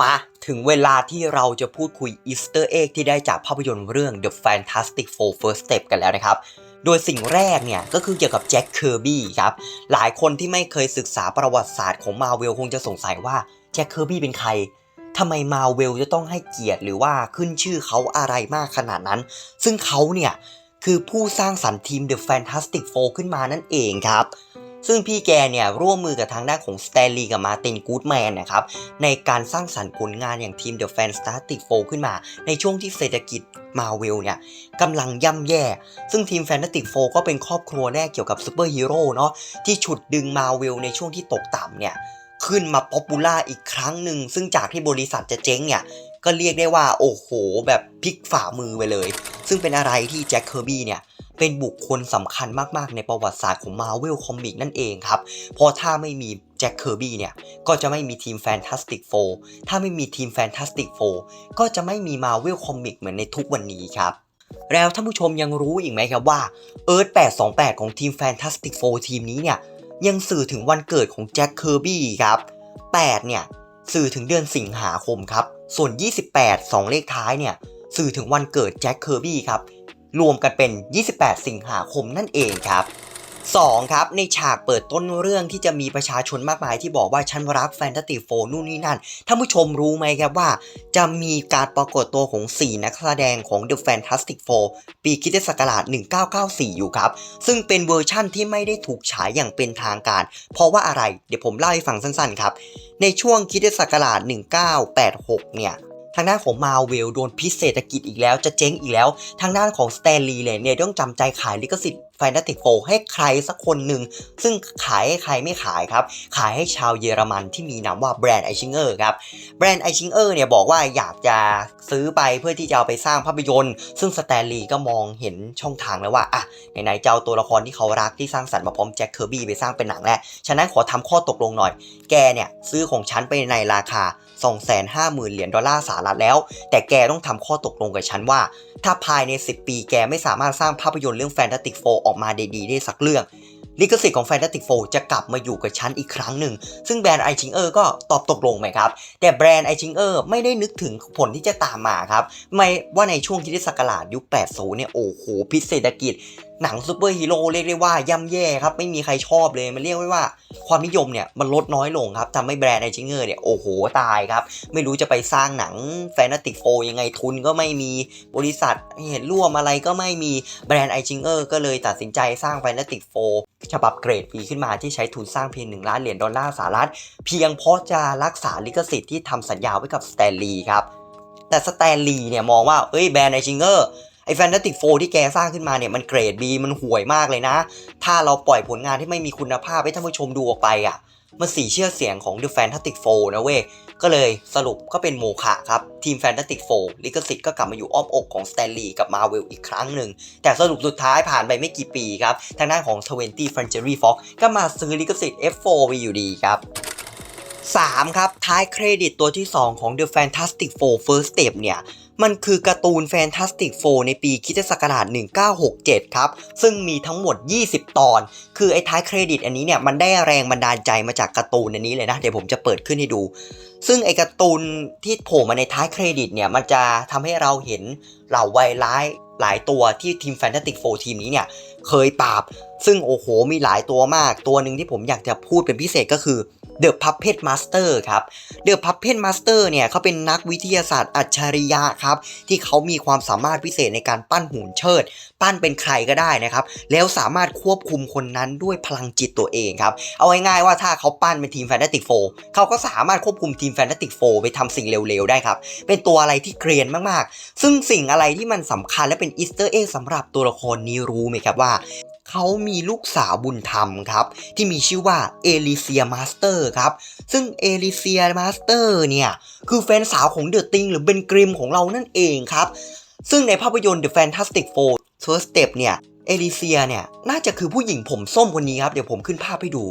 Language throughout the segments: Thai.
มาถึงเวลาที่เราจะพูดคุยอีสเตอร์เอ็กที่ได้จากภาพยนตร์เรื่อง The Fantastic Four First Step กันแล้วนะครับ โดยสิ่งแรกเนี่ยก็คือเกี่ยวกับแจ็คเคอร์บี้ครับ หลายคนที่ไม่เคยศึกษาประวัติศาสตร์ของมาเวลคงจะสงสัยว่าแจ็คเคอร์บี้เป็นใครทำไมมาเวลจะต้องให้เกียรติหรือว่าขึ้นชื่อเขาอะไรมากขนาดนั้น ซึ่งเขาเนี่ยคือผู้สร้างสรรค์ทีม The Fantastic Four ขึ้นมานั่นเองครับ ซึ่งพี่แกเนี่ยร่วมมือกับทางด้านของสแตนลีย์กับมาตินกูดแมนนะครับในการสร้างสรรค์ผลงานอย่างทีม The Fantastic Four ขึ้นมา ในช่วงที่เศรษฐกิจมาเวลเนี่ยกำลังย่ำแย่ ซึ่งทีม Fantastic f o ก็เป็นครอบครัวแรกเกี่ยวกับซูเปอร์ฮีโร่เนาะที่ฉุดดึงมาเวลในช่วงที่ตกต่ำเนี่ยขึ้นมาป๊อปปูล่าอีกครั้งหนึ่ง ซึ่งจากที่บริษัทจะเจ๊งเนี่ยก็เรียกได้ว่า โอ้โห แบบพลิกฝ่ามือไปเลย ซึ่งเป็นอะไรที่แจ็คเคอร์บี้เนี่ย เป็นบุคคลสำคัญมากๆ ในประวัติศาสตร์ของ Marvel c o m i c นั่นเองครับ เพราะถ้าไม่มีแจ็คเคอร์บี้เนี่ย ก็จะไม่มีทีม Fantastic Four ถ้าไม่มีทีม Fantastic Four ก็จะไม่มี Marvel c o m i c เหมือนในทุกวันนี้ครับแล้วท่านผู้ชมยังรู้อีกไหมครับว่า Earth 828 ของทีม Fantastic Four ทีมนี้เนี่ย ยังสื่อถึงวันเกิดของแจ็คเคอร์บี้ครับ 8 เนี่ย สื่อถึงเดือนสิงหาคมครับ ส่วน 28 2 เลขท้ายเนี่ย สื่อถึงวันเกิดแจ็คเคอร์บี้ครับ รวมกันเป็น 28 สิงหาคมนั่นเองครับ 2 ครับในฉากเปิดต้นเรื่องที่จะมีประชาชนมากมายที่บอกว่าฉันรักแฟนตาติโฟนู่นนี่นั่นท่านผู้ชมรู้ไหมครับว่า จะมีการปรากฏตัวของ 4 นักแสดงของ The Fantastic Four ปีคริสตศักราช 1994 อยู่ครับ ซึ่งเป็นเวอร์ชั่นที่ไม่ได้ถูกฉายอย่างเป็นทางการ เพราะว่าอะไรเดี๋ยวผมเล่าให้ฟังสั้นๆครับ ในช่วงคริสตศักราช 1986 เนี่ย ทางด้านของมาเวลโดนพิษเศรษฐกิจอีกแล้วจะเจ๊งอีกแล้ว ทางด้านของสแตนลีย์เลยเนี่ยต้องจำใจขายลิขสิทธิ์แฟนตาติโฟให้ใครสักคนหนึ่ง ซึ่งขายให้ใครไม่ขายครับ ขายให้ชาวเยอรมันที่มีนามว่าแบรนด์ไอชิงเออร์ครับ แบรนด์ไอชิงเออร์เนี่ยบอกว่าอยากจะซื้อไปเพื่อที่จะเอาไปสร้างภาพยนตร์ ซึ่งสแตนลีย์ก็มองเห็นช่องทางแล้วว่าอะไหนๆจะเอาตัวละครที่เขารักที่สร้างสรรค์มาพร้อมแจ็คเคอร์บี้ไปสร้างเป็นหนังแล้วฉะนั้นขอทำข้อตกลงหน่อย แกเนี่ยซื้อของฉันไปในราคา 250,000 เหรียญดอลลาร์สหรัฐแล้ว แต่แกต้องทำข้อตกลงกับฉันว่า ถ้าภายใน 10 ปีแกไม่สามารถสร้างภาพยนตร์เรื่อง Fantastic Four ออกมาดีๆได้สักเรื่องลิขสิทธิ์ของ Fantastic Four จะกลับมาอยู่กับฉันอีกครั้งหนึ่ง ซึ่งแบรนด์ไอชิงเออร์ก็ตอบตกลงไหมครับ แต่แบรนด์ไอชิงเออร์ไม่ได้นึกถึงผลที่จะตามมาครับ ไม่ว่าในช่วงคริสตศักราชยุค 80 เนี่ย โอ้โห พิษเศรษฐกิจ หนังซูเปอร์ฮีโร่เรียกได้ว่าย่ำแย่ครับไม่มีใครชอบเลยมันเรียกว่าความนิยมเนี่ยมันลดน้อยลงครับทำให้แบรนด์ไอชิงเออร์เนี่ยโอ้โหตายครับ ไม่รู้จะไปสร้างหนังแฟนติกโฟยังไงทุนก็ไม่มีบริษัทเห็นร่วมอะไรก็ไม่มีแบรนด์ไอชิงเออร์ก็เลยตัดสินใจสร้างแฟนติกโฟฉบับเกรด B ขึ้นมาที่ใช้ทุนสร้างเพียง 1 ล้านเหรียญดอลลาร์สหรัฐเพียงเพราะจะรักษาลิขสิทธิ์ที่ทำสัญญาไว้กับสแตนลีย์ครับแต่สแตนลีย์เนี่ยมองว่าเอ้ยแบรนด์ไอชิงเกอร์ ไอแฟนตาติกโฟที่แกสร้างขึ้นมาเนี่ยมันเกรด B มันห่วยมากเลยนะ ถ้าเราปล่อยผลงานที่ไม่มีคุณภาพให้ท่านผู้ชมดูออกไปอะมันสีเชื่อเสียงของ The Fantastic Four นะเว้ย ก็เลยสรุปก็เป็นโมฆะครับ ทีม Fantastic Four ลิขสิทธิ์ก็กลับมาอยู่อ้อมอกของ Stanley กับ Marvel อีกครั้งหนึ่ง แต่สรุปสุดท้ายผ่านไปไม่กี่ปีครับ ทางด้านของ 20th Century Fox ก็มาซื้อลิขสิทธิ์ F4 ไปอยู่ดีครับ 3 ครับท้ายเครดิตตัวที่ 2 ของ The Fantastic Four First Step เนี่ยมันคือการ์ตูน Fantastic Four ในปีคริสตศักราช 1967 ครับ ซึ่งมีทั้งหมด 20 ตอน คือไอ้ท้ายเครดิตอันนี้เนี่ยมันได้แรงบันดาลใจมาจากการ์ตูนอันนี้เลยนะ เดี๋ยวผมจะเปิดขึ้นให้ดู ซึ่งไอ้การ์ตูนที่โผล่มาในท้ายเครดิตเนี่ยมันจะทำให้เราเห็นเหล่าวัยร้ายหลายตัวที่ทีม Fantastic Four ทีมนี้เนี่ยเคยปราบ ซึ่งโอ้โหมีหลายตัวมาก ตัวหนึ่งที่ผมอยากจะพูดเป็นพิเศษก็คือ The Puppet Master ครับ The Puppet Master เนี่ยเขาเป็นนักวิทยาศาสตร์อัจฉริยะครับ ที่เขามีความสามารถพิเศษในการปั้นหุ่นเชิด ปั้นเป็นใครก็ได้นะครับ แล้วสามารถควบคุมคนนั้นด้วยพลังจิตตัวเองครับ เอาง่ายๆว่าถ้าเขาปั้นเป็นทีม Fantastic Four เขาก็สามารถควบคุมทีม Fantastic Four ไปทำสิ่งเร็วๆได้ครับ เป็นตัวอะไรที่เกรียนมากๆ ซึ่งสิ่งอะไรที่มันสำคัญและเป็นอีสเตอร์เอ็กสำหรับตัวละครนี้รู้ไหมครับว่า เขามีลูกสาวบุญธรรมครับ ที่มีชื่อว่าเอลิเซียมาสเตอร์ครับ ซึ่งเอลิเซียมาสเตอร์เนี่ย คือแฟนสาวของเดอะติงหรือเบนกริมของเรานั่นเองครับ ซึ่งในภาพยนตร์ The Fantastic Four First Step เนี่ยเอลิเซียเนี่ย น่าจะคือผู้หญิงผมส้มคนนี้ครับ เดี๋ยวผมขึ้นภาพให้ดู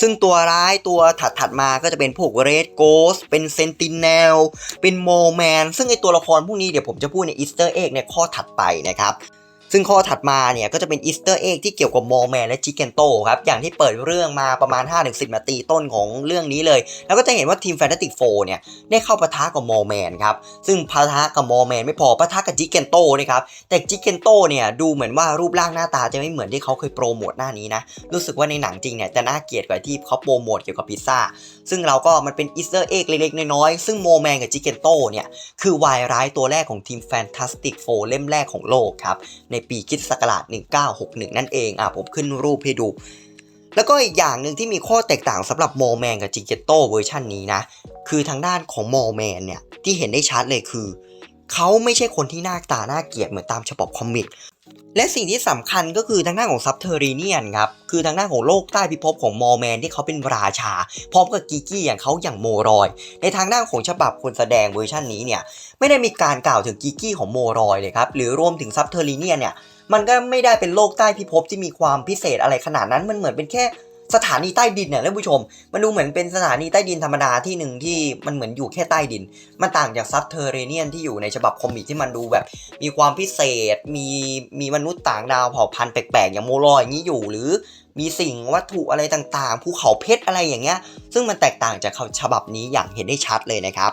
ซึ่งตัวร้ายตัวถัดถัดมาก็จะเป็นพวกเรดโกสเป็นเซนติเนลเป็นโมแมนซึ่งไอตัวละครพวกนี้เดี๋ยวผมจะพูดในอีสเตอร์เอ็กในข้อถัดไปนะครับ ซึ่งข้อถัดมาเนี่ยก็จะเป็นอีสเตอร์เอ็กที่เกี่ยวกับมอลแมนและจิเกนโตครับ อย่างที่เปิดเรื่องมาประมาณ 5-10 นาทีต้นของเรื่องนี้เลย แล้วก็จะเห็นว่าทีมแฟนตาติกโฟเนี่ยได้เข้าปะทะกับมอลแมนครับ ซึ่งปะทะกับมอลแมนไม่พอปะทะกับจิเกนโตนะครับ แต่จิเกนโตเนี่ยดูเหมือนว่ารูปร่างหน้าตาจะไม่เหมือนที่เขาเคยโปรโมทหน้านี้นะ รู้สึกว่าในหนังจริงเนี่ยจะน่าเกลียดกว่าที่เขาโปรโมทเกี่ยวกับพิซซ่า ซึ่งเราก็มันเป็นอีสเตอร์เอ็กเล็กๆน้อยๆซึ่งโมแมนกับจิเกนโตเนี่ยคือวายร้ายตัวแรกของทีมแฟนตาสติกโฟเล่มแรกของโลกครับในปีคิดศักราช 1961 นั่นเองอะผมขึ้นรูปให้ดู แล้วก็อีกอย่างหนึ่งที่มีข้อแตกต่างสำหรับโมแมนกับจิเกตโตเวอร์ชันนี้นะ คือทางด้านของโมแมนเนี่ย ที่เห็นได้ชัดเลยคือ เขาไม่ใช่คนที่หน้าตาหน้าเกลียดเหมือนตามฉบับคอมิก และสิ่งที่สำคัญก็คือทางด้านของซับเทอรีเนียนครับ คือทางด้านของโลกใต้พิภพของมอร์แมนที่เขาเป็นราชา พร้อมกับกิกกี้อย่างเขาอย่างโมรอย ในทางด้านของฉบับคนแสดงเวอร์ชันนี้เนี่ย ไม่ได้มีการกล่าวถึงกิกกี้ของโมรอยเลยครับ หรือรวมถึงซับเทอรีเนียนเนี่ย มันก็ไม่ได้เป็นโลกใต้พิภพที่มีความพิเศษอะไรขนาดนั้น มันเหมือนเป็นแค่ สถานีใต้ดินเนี่ยท่านผู้ชม มันดูเหมือนเป็นสถานีใต้ดินธรรมดาที่หนึ่งที่มันเหมือนอยู่แค่ใต้ดิน มันต่างจากซับเทอร์เรเนียนที่อยู่ในฉบับคอมิกที่มันดูแบบ มีความพิเศษ มีมีมนุษย์ต่างดาวเผ่าพันธุ์แปลกๆ อย่างโมลอยอย่างนี้อยู่ หรือมีสิ่งวัตถุอะไรต่างๆภูเขาเพชรอะไรอย่างเงี้ย ซึ่งมันแตกต่างจากฉบับนี้อย่างเห็นได้ชัดเลยนะครับ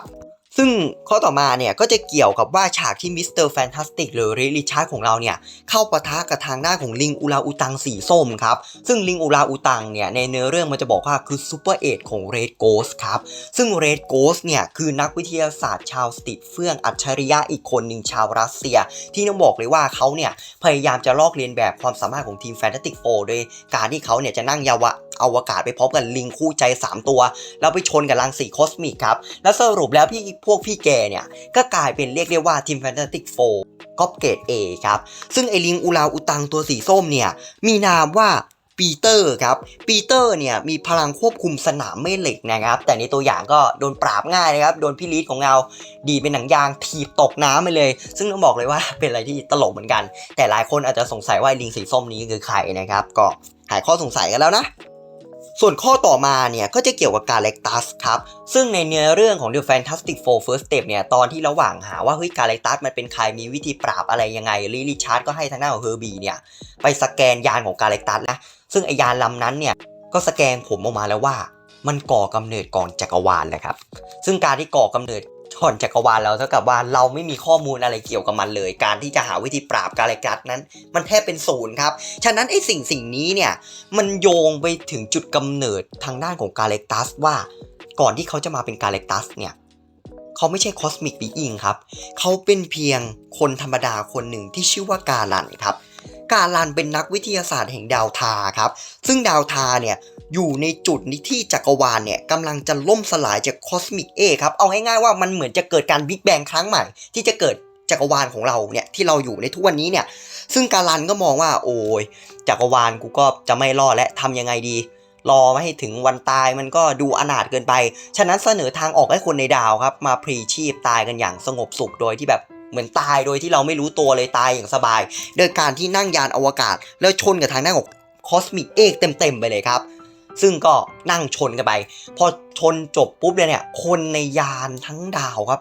ซึ่งข้อต่อมาเนี่ยก็จะเกี่ยวกับว่าฉากที่มิสเตอร์แฟนตาสติกหรือริชาร์ดของเราเนี่ยเข้าปะทะกับทางหน้าของลิงอูลาอูตังสีส้มครับ ซึ่งลิงอูลาอูตังเนี่ยในเนื้อเรื่องมันจะบอกว่าคือซูเปอร์เอทของเรดโกสครับ ซึ่งเรดโกสเนี่ยคือนักวิทยาศาสตร์ชาวสติเฟื่องอัจฉริยะอีกคนหนึ่งชาวรัสเซีย ที่ต้องบอกเลยว่าเขาเนี่ยพยายามจะลอกเลียนแบบความสามารถของทีมแฟนตาติกโฟโดยการที่เขาเนี่ยจะนั่งยาวะอวกาศไปพร้อมกับลิงคู่ใจ 3 ตัว แล้วไปชนกับรังสีคอสมิกครับ แล้วสรุปแล้วพี่พวกพี่แกเนี่ย ก็กลายเป็นเรียกได้ว่าทีมแฟนตาติกโฟก็เกรด A ครับ ซึ่งไอลิงอูลาอูตังตัวสีส้มเนี่ย มีนามว่าปีเตอร์ครับปีเตอร์เนี่ยมีพลังควบคุมสนามแม่เหล็กนะครับ แต่ในตัวอย่างก็โดนปราบง่ายนะครับ โดนพี่ลีดของเราดีเป็นหนังยางถีบตกน้ำไปเลย ซึ่งต้องบอกเลยว่าเป็นอะไรที่ตลกเหมือนกัน แต่หลายคนอาจจะสงสัยว่าไอลิงสีส้มนี้คือใครนะครับ ก็หายข้อสงสัยกันแล้วนะ ส่วนข้อต่อมาเนี่ยก็จะเกี่ยวกับการเล็กตัสครับ ซึ่งในเนื้อเรื่องของ The Fantastic Four First Step เนี่ยตอนที่ระหว่างหาว่าเฮ้ยการเล็กตัสมันเป็นใครมีวิธีปราบอะไรยังไงลิลิชาร์ดก็ให้ทางหน้าของเฮอร์บีเนี่ยไปสแกนยานของการเล็กตัสนะซึ่งไอยานลำนั้นเนี่ยก็สแกนผมออกมาแล้วว่ามันก่อกำเนิดก่อนจักรวาลเลยครับ ซึ่งการที่ก่อกำเนิด ก่อนจักรวาลเราเท่ากับว่าเราไม่มีข้อมูลอะไรเกี่ยวกับมันเลย การที่จะหาวิธีปราบกาเลกัสนั้น มันแทบเป็นศูนย์ครับ ฉะนั้นไอ้สิ่งสิ่งนี้เนี่ยมันโยงไปถึงจุดกำเนิดทางด้านของกาเลตัสว่าก่อนที่เขาจะมาเป็นกาเลตัสเนี่ยเขาไม่ใช่คอสมิกบีอิงครับ เขาเป็นเพียงคนธรรมดาคนหนึ่งที่ชื่อว่ากาลันครับ กาลันเป็นนักวิทยาศาสตร์แห่งดาวทาครับ ซึ่งดาวทาเนี่ยอยู่ในจุดนี้ที่จักรวาลเนี่ยกำลังจะล่มสลายจากคอสมิกเอครับ เอาง่ายๆว่ามันเหมือนจะเกิดการบิ๊กแบงครั้งใหม่ ที่จะเกิดจักรวาลของเราเนี่ยที่เราอยู่ในทุกวันนี้เนี่ย ซึ่งกาลันก็มองว่าโอ้ยจักรวาลกูก็จะไม่รอดและทำยังไงดี รอไม่ให้ถึงวันตายมันก็ดูอนาถเกินไป ฉะนั้นเสนอทางออกให้คนในดาวครับ มาพรีชีพตายกันอย่างสงบสุขโดยที่แบบ เหมือนตายโดยที่เราไม่รู้ตัวเลยตายอย่างสบาย โดยการที่นั่งยานอวกาศ แล้วชนกับทางด้าของคอสมิกเอกเต็มๆไปเลยครับ ซึ่งก็นั่งชนกันไป พอชนจบปุ๊บเลยเนี่ย คนในยานทั้งดาวครับ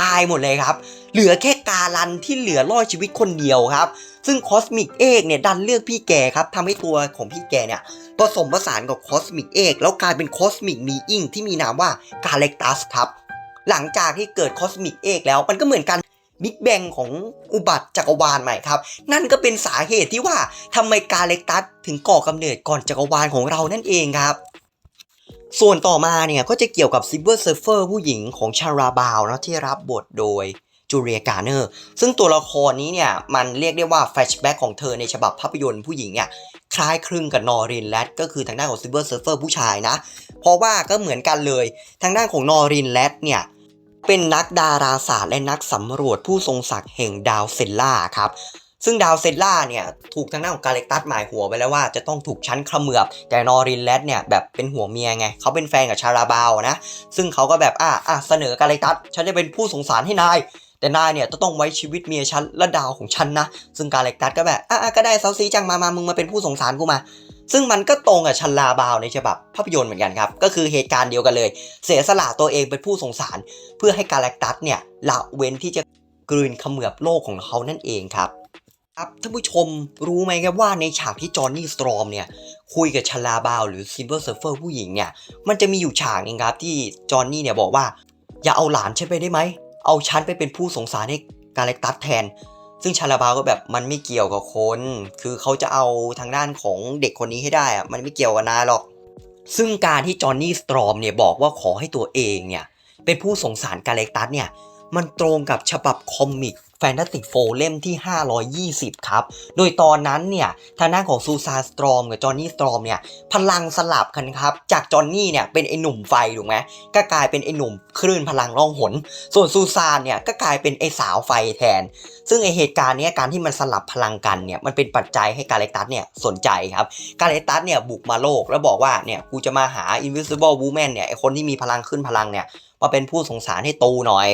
ตายหมดเลยครับ เหลือแค่กาลันที่เหลือรอดชีวิตคนเดียวครับ ซึ่งคอสมิกเอกเนี่ยดันเลือกพี่แกครับทำให้ตัวของพี่แกเนี่ยผสมผสานกับคอสมิกเอกแล้วกลายเป็นคอสมิกมีอิงที่มีนามว่ากาเล็กตัสครับ หลังจากที่เกิดคอสมิกเอกแล้วมันก็เหมือนกัน บิ๊กแบงของอุบัติจักรวาลใหม่ครับ นั่นก็เป็นสาเหตุที่ว่าทำไมกาเล็กตัสถึงก่อกำเนิดก่อนจักรวาลของเรานั่นเองครับส่วนต่อมาเนี่ยก็จะเกี่ยวกับซิ l เ e อร์เซ r ร์เฟอร์ผู้หญิงของชาราบาวนะที่รับบทโดยจูเลียการ์เนอร์ซึ่งตัวละครนี้เนี่ยมันเรียกได้ว่าแฟชแบ็กของเธอในฉบับภาพยนตร์ผู้หญิงเนี่ยคล้ายคลึงกับนอรินแรดก็คือทางด้านของซิ l เ e อร์เซ r ร์เฟอร์ผู้ชายนะ เพราะว่าก็เหมือนกันเลย ทางด้านของนอรินแรดเนี่ย เป็นนักดาราศาสตร์และนักสำรวจผู้ทรงศักดิ์แห่งดาวเซลล่าครับซึ่งดาวเซลล่าเนี่ยถูกทางด้านของกาเล็กตัสหมายหัวไปแล้วว่าจะต้องถูกชั้นขมือบแต่นอรินแรดเนี่ยแบบเป็นหัวเมียไงเขาเป็นแฟนกับชาราบาวนะซึ่งเขาก็แบบอะอะเสนอกาเล็กตัสฉันจะเป็นผู้สงสารให้นาย แต่นายเนี่ยจะต้องไว้ชีวิตเมียฉันและดาวของฉันนะ ซึ่งกาเล็กตัสก็แบบอะอะก็ได้เซาซีจังมามามึงมาเป็นผู้สงสารกูมา ซึ่งมันก็ตรงกับชันลาบาวในฉบับภาพยนตร์เหมือนกันครับ ก็คือเหตุการณ์เดียวกันเลย เสียสละตัวเองเป็นผู้สงสาร เพื่อให้กาแล็กตัสเนี่ยละเว้นที่จะกลืนเขมือบโลกของเขานั่นเองครับครับท่านผู้ชมรู้ไหมครับว่าในฉากที่จอห์นนี่สตรอมเนี่ยคุยกับชลาบาวหรือซิลเวอร์เซิร์ฟเฟอร์ผู้หญิงเนี่ยมันจะมีอยู่ฉากนึงครับที่จอห์นนี่เนี่ยบอกว่า อย่าเอาหลานฉันไปได้ไหม เอาฉันไปเป็นผู้สงสารให้กาเล็กตัสแทน ซึ่งชาลาบาวก็แบบมันไม่เกี่ยวกับคน คือเขาจะเอาทางด้านของเด็กคนนี้ให้ได้อะมันไม่เกี่ยวกับนาหรอก ซึ่งการที่จอห์นนี่สตรอมเนี่ยบอกว่าขอให้ตัวเองเนี่ยเป็นผู้สงสารกาเล็กตัสเนี่ยมันตรงกับฉบับคอมิก แฟนตาติกโฟเล่มที่ 520 ครับ โดยตอนนั้นเนี่ยทางด้านของซูซาสตรอมกับจอห์นนี่สตรอมเนี่ยพลังสลับกันครับ จากจอห์นนี่เนี่ยเป็นไอหนุ่มไฟถูกไหมก็กลายเป็นไอหนุ่มคลื่นพลังล่องหน ส่วนซูซานเนี่ยก็กลายเป็นไอสาวไฟแทน ซึ่งไอเหตุการณ์เนี้ยการที่มันสลับพลังกันเนี่ยมันเป็นปัจจัยให้กาเลตัสเนี่ยสนใจครับกาเลตัสเนี่ยบุกมาโลกแล้วบอกว่าเนี่ยกูจะมาหา Invisible Woman เนี่ยไอคนที่มีพลังขึ้นพลังเนี่ยมาเป็นผู้สงสารให้ตูหน่อย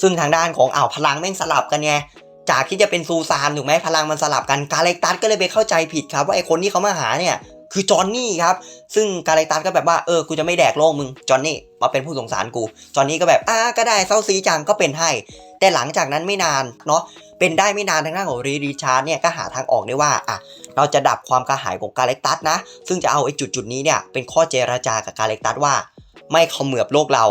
ซึ่งทางด้านของอ่าวพลังแม่งสลับกันไงจากที่จะเป็นซูซานถูกไหมพลังมันสลับกันกาเลกตัสก็เลยไปเข้าใจผิดครับ ว่าไอคนที่เขามาหาเนี่ยคือจอห์นนี่ครับ ซึ่งกาเลกตัสก็แบบว่าเออกูจะไม่แดกโลกมึงจอห์นนี่มาเป็นผู้สงสารกูจอห์นนี่ก็แบบอ่าก็ได้เซาซีจังก็เป็นให้ แต่หลังจากนั้นไม่นานเนาะเป็นได้ไม่นานทางด้านของรีริชาร์ดเนี่ยก็หาทางออกได้ว่าอะเราจะดับความกระหายของกาเล็กตัสนะ ซึ่งจะเอาไอ้จุดจุดนี้เนี่ยเป็นข้อเจรจากับกาเล็กตัสว่า ไม่เขมือบโลกเรา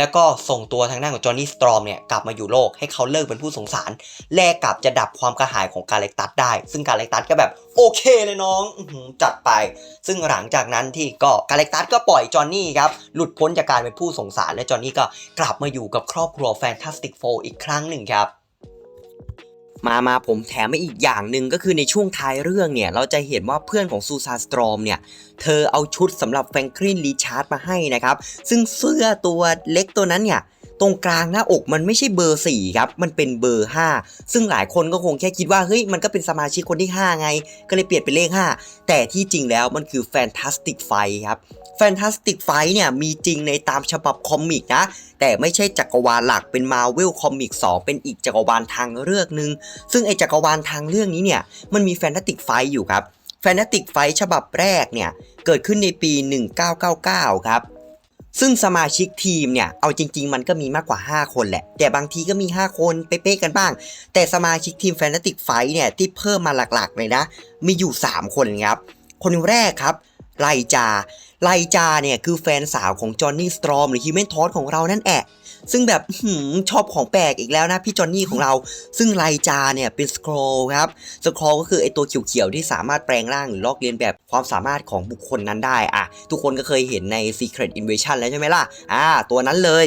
แล้วก็ส่งตัวทางด้านของจอห์นนี่สตรอมเนี่ยกลับมาอยู่โลกให้เขาเลิกเป็นผู้สงสาร แลกกับจะดับความกระหายของกาเล็กตัสได้ ซึ่งกาเล็กตัสก็แบบโอเคเลยน้องจัดไป ซึ่งหลังจากนั้นที่ก็กาเล็กตัสก็ปล่อยจอห์นนี่ครับหลุดพ้นจากการเป็นผู้สงสาร และจอห์นนี่ก็กลับมาอยู่กับครอบครัวแฟนตาสติกโฟอีกครั้งหนึ่งครับ มามาผมแถมมาอีกอย่างหนึ่งก็คือในช่วงท้ายเรื่องเนี่ย เราจะเห็นว่าเพื่อนของซูซาสตรอมเนี่ย เธอเอาชุดสำหรับแฟรงคลินรีชาร์ดมาให้นะครับ ซึ่งเสื้อตัวเล็กตัวนั้นเนี่ย ตรงกลางหน้าอกมันไม่ใช่เบอร์4ครับ มันเป็นเบอร์ 5 ซึ่งหลายคนก็คงแค่คิดว่าเฮ้ยมันก็เป็นสมาชิกคนที่ 5 ไง ก็เลยเปลี่ยนเป็นเลข 5 แต่ที่จริงแล้วมันคือแฟนตาสติกไฟครับแฟนตาสติกไฟเนี่ยมีจริงในตามฉบับคอมิกนะ แต่ไม่ใช่จักรวาลหลักเป็นมาเวลคอมิก2เป็นอีกจักรวาลทางเลือกหนึ่งซึ่งไอจักรวาลทางเรื่องนี้เนี่ยมันมีแฟนตาติกไฟอยู่ครับแฟนตาติกไฟฉบับแรกเนี่ยเกิดขึ้นในปี 1999 ครับ ซึ่งสมาชิกทีมเนี่ย เอาจริง ๆ มันก็มีมากกว่า 5 คนแหละ แต่บางทีก็มี 5 คนเป๊ะๆกันบ้าง แต่สมาชิกทีมแฟนติกไฟเนี่ย ที่เพิ่มมาหลักๆ เลยนะ มีอยู่ 3 คนครับ คนแรกครับ ไลจา ไลจาเนี่ย คือแฟนสาวของจอห์นนี่สตรอมหรือฮิวแมนทอสของเรานั่นแหละ ซึ่งแบบชอบของแปลกอีกแล้วนะพี่จอห์นนี่ของเรา ซึ่งลายจาเนี่ยเป็นสครอลครับสครอลก็คือไอตัวเขียวๆที่สามารถแปลงร่างหรือลอกเลียนแบบความสามารถของบุคคลนั้นได้อะทุกคนก็เคยเห็นใน Secret Invasion แล้วใช่ไหมล่ะอ่าตัวนั้นเลย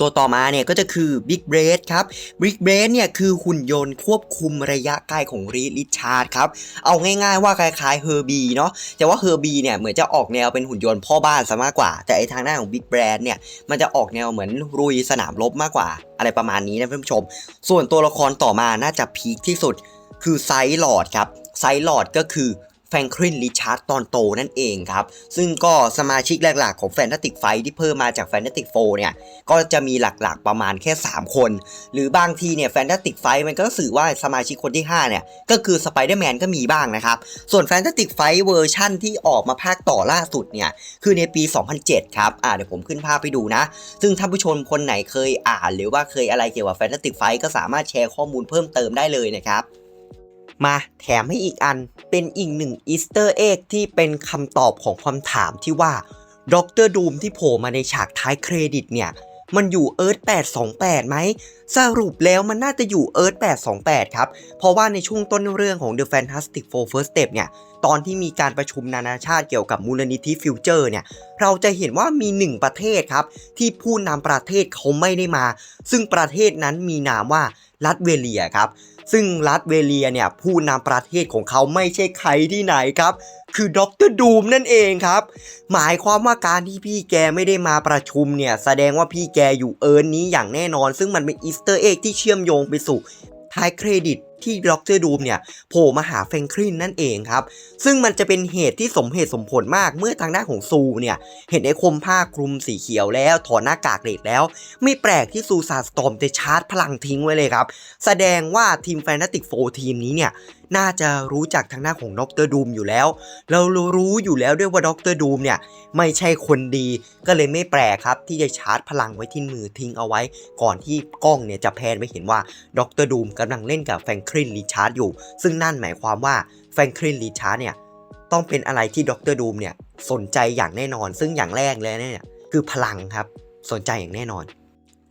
ตัวต่อมาเนี่ยก็จะคือ Big b r a d ครับ Big b r a d เนี่ยคือหุ่นยนต์ควบคุมระยะไกลของรีลิชาร์ดครับ เอาง่ายๆว่าคล้ายๆเฮอร์บีเนาะแต่ว่าเฮอร์บีเนี่ยเหมือนจะออกแนวเป็นหุ่นยนต์พ่อบ้านซะมากกว่า แต่ไอทางด้านของ Big b r a d เนี่ยมันจะออกแนวเหมือนรุยสนามรบมากกว่า อะไรประมาณนี้นะท่านผู้ชม ส่วนตัวละครต่อมาน่าจะพีคที่สุดคือไซลอดครับไซลอดก็คือ แฟรงคลินริชาร์ดตอนโตนั่นเองครับ ซึ่งก็สมาชิกหลักๆของแฟนตาติกไฟที่เพิ่มมาจากแฟนตาติกโฟเนี่ยก็จะมีหลักๆประมาณแค่ 3 คน หรือบางทีเนี่ยแฟนตาติกไฟมันก็สื่อว่าสมาชิกคนที่ 5 เนี่ย ก็คือสไปเดอร์แมนก็มีบ้างนะครับ ส่วนแฟนตาติกไฟเวอร์ชั่นที่ออกมาภาคต่อล่าสุดเนี่ย คือในปี 2007 ครับอ่าเดี๋ยวผมขึ้นภาพไปดูนะ ซึ่งท่านผู้ชมคนไหนเคยอ่าน หรือว่าเคยอะไรเกี่ยวกับแฟนตาติกไฟก็สามารถแชร์ข้อมูลเพิ่มเติมได้เลยนะครับ มาแถมให้อีกอันเป็นอีกหนึ่งอีสเตอร์เอ็กที่เป็นคำตอบของคำถามที่ว่าด็อกเตอร์ดูมที่โผล่มาในฉากท้ายเครดิตเนี่ย มันอยู่เอิร์ธ828ไหม สรุปแล้วมันน่าจะอยู่เอิร์ธ828 ครับ เพราะว่าในช่วงต้นเรื่องของ The Fantastic Four First Step เนี่ย ตอนที่มีการประชุมนานาชาติเกี่ยวกับมูลนิธิฟิวเจอร์เนี่ย เราจะเห็นว่ามีหนึ่งประเทศครับ ที่ผู้นำประเทศเขาไม่ได้มา ซึ่งประเทศนั้นมีนามว่ารัสเวเลียครับ ซึ่งรัฐเวเลียเนี่ยผู้นำประเทศของเขาไม่ใช่ใครที่ไหนครับ คือด็อกเตอร์ดูมนั่นเองครับ หมายความว่าการที่พี่แกไม่ได้มาประชุมเนี่ย แสดงว่าพี่แกอยู่เอิร์นนี้อย่างแน่นอน ซึ่งมันเป็นอีสเตอร์เอ็กที่เชื่อมโยงไปสู่ท้ายเครดิต ที่ด็อกเตอร์ดูมเนี่ยโผล่มาหาแฟรงคลินนั่นเองครับ ซึ่งมันจะเป็นเหตุที่สมเหตุสมผลมากเมื่อทางด้านของซูเนี่ย เห็นไอ้คมผ้าคลุมสีเขียวแล้ว ถอดหน้ากากเหล็กแล้ว ไม่แปลกที่ซูซาสตอมจะชาร์จพลังทิ้งไว้เลยครับ แสดงว่าทีมแฟนติกโฟทีมนี้เนี่ยน่าจะรู้จักทางหน้าของด็อกเตอร์ดูมอยู่แล้ว เรารู้อยู่แล้วด้วยว่าด็อกเตอร์ดูมเนี่ยไม่ใช่คนดี ก็เลยไม่แปลกครับที่จะชาร์จพลังไว้ที่มือทิ้งเอาไว้ ก่อนที่กล้องเนี่ยจะแพนไปเห็นว่าด็อกเตอร์ดูมกำลังเล่นกับแฟงคลินริชาร์ดอยู่ ซึ่งนั่นหมายความว่าแฟรงคลินริชาร์ดเนี่ยต้องเป็นอะไรที่ดรดูมเนี่ยสนใจอย่างแน่นอน ซึ่งอย่างแรกเลยเนี่ยคือพลังครับสนใจอย่างแน่นอน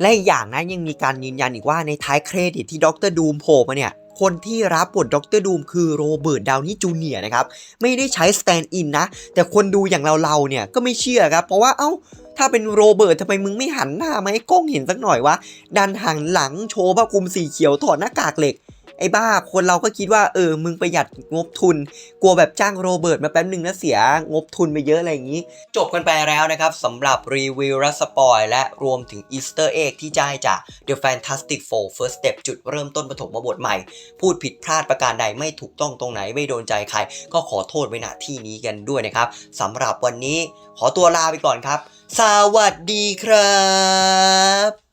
และอีกอย่างนะยังมีการยืนยันอีกว่าในท้ายเครดิตที่ดรดูมโผล่มาเนี่ยคนที่รับบทดรดูมคือโรเบิร์ตดาวนี่จูเนียร์นะครับ ไม่ได้ใช้สแตนด์อินนะ แต่คนดูอย่างเราๆเนี่ยก็ไม่เชื่อครับ เพราะว่าเอ้า ถ้าเป็นโรเบิร์ตทำไมมึงไม่หันหน้ามาให้กล้องเห็นสักหน่อยวะ ดันหันหลังโชว์ผ้าคลุมสีเขียวถอดหน้ากากเหล็ก ไอ้บ้าคนเราก็คิดว่าเออมึงประหยัดงบทุน กลัวแบบจ้างโรเบิร์ตมาแป๊บหนึ่งแล้วเสียงบทุนไปเยอะอะไรอย่างนี้ จบกันไปแล้วนะครับสำหรับรีวิวและสปอยและรวมถึงอีสเตอร์เอ็กที่ได้จาก The Fantastic Four First Step จุดเริ่มต้นปฐมบทใหม่ พูดผิดพลาดประการใดไม่ถูกต้องตรงไหนไม่โดนใจใคร ก็ขอโทษไว้ณที่นี้กันด้วยนะครับสำหรับวันนี้ขอตัวลาไปก่อนครับ สวัสดีครับ